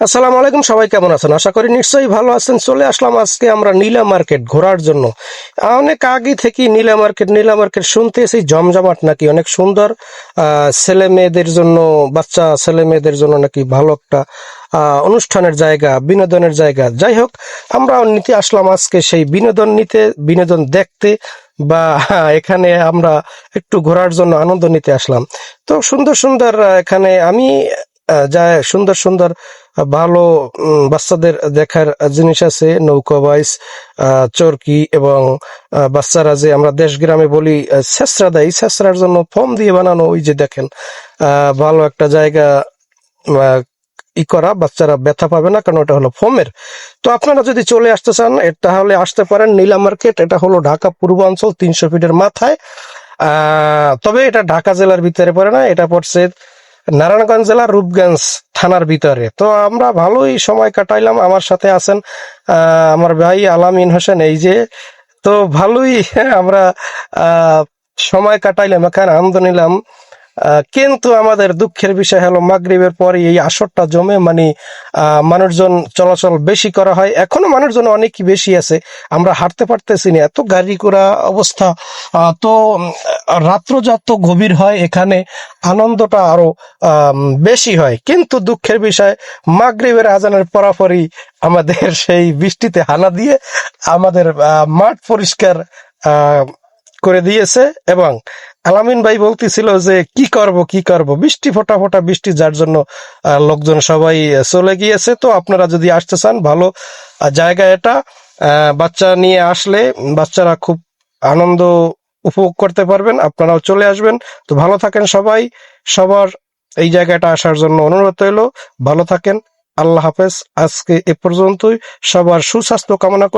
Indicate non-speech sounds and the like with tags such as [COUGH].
আসসালামু আলাইকুম, সবাই কেমন আছেন? আশা করি নিশ্চয়ই ভালো আছেন। চলে আসলাম আজকে আমরা নীলা মার্কেট ঘোরার জন্য। অনেক আগে থেকে নীলা মার্কেট নীলা মার্কেট শুনতে এসেই জমজমাট নাকি অনেক সুন্দর ছেলে মেয়েদের জন্য, বাচ্চা ছেলে মেয়েদের জন্য নাকি ভালো একটা অনুষ্ঠানের জায়গা, বিনোদনের জায়গা। যাই হোক, আমরা নিতে আসলাম আজকে সেই বিনোদন নিতে, বিনোদন দেখতে বা [LAUGHS] এখানে আমরা একটু ঘোরার জন্য আনন্দ নিতে আসলাম। তো সুন্দর সুন্দর এখানে আমি আহ, যা সুন্দর সুন্দর ভালো বাচ্চাদের দেখার জিনিস আছে নৌকা বাইস চরকি এবং বাচ্চারা যে আমরা দেশ গ্রামে বলি ছেঁচড়া দেয়। ছেঁচড়ার জন্য ফর্ম দিয়ে বানানো ওই যে দেখেন ভালো একটা জায়গা ই করা বাচ্চারা ব্যথা পাবে না কারণ ওটা হলো ফোমের। তো আপনারা যদি চলে আসতে চান এটা হলে আসতে পারেন নীলা মার্কেট এটা হলো ঢাকা পূর্বাঞ্চল তিনশো ফিটের মাথায়। তবে এটা ঢাকা জেলার ভিতরে পড়ে না এটা পড়ছে নারায়ণগঞ্জ জেলার রূপগঞ্জ থানার ভিতরে। তো আমরা ভালোই সময় কাটাইলাম আমার সাথে আছেন আমার ভাই আলামিন হোসেন। এই যে তো ভালোই আমরা আহ, সময় কাটাইলাম এখানে আনন্দ নিলাম। কিন্তু আমাদের দুঃখের বিষয় হলো মাগরিবের পরে এই আসরটা জমে মানে মানুষজন চলাচল বেশি করা হয়। এখনও মানুষজন অনেকই বেশি আছে, আমরা হাঁটতে পারতেছি না। এত গাড়ি করা অবস্থা তো রাত্র যত গভীর হয়, এখানে আনন্দটা আরও বেশি হয়। কিন্তু দুঃখের বিষয়, মাগরিবের আজানের পরাপরই আমাদের [LAUGHS] সেই বৃষ্টিতে হানা দিয়ে আমাদের মাঠ পরিষ্কার করে দিয়েছে এবং আলামিন ভাই বলতেছিল যে, কি করব কি করব? বৃষ্টি ফোটা ফোটা বৃষ্টি, যার জন্য লোকজন সবাই চলে গিয়েছে। তো আপনারা যদি আসতে চান, ভালো জায়গা এটা। বাচ্চা নিয়ে আসলে বাচ্চারা খুব আনন্দ উপভোগ করতে পারবেন, আপনারাও চলে আসবেন। তো ভালো থাকেন সবাই। সবার এই জায়গাটা আসার জন্য অনুরোধ রইল। ভালো থাকেন। আল্লাহ হাফেজ। আজকে এ পর্যন্তই। সবার সুস্বাস্থ্য কামনা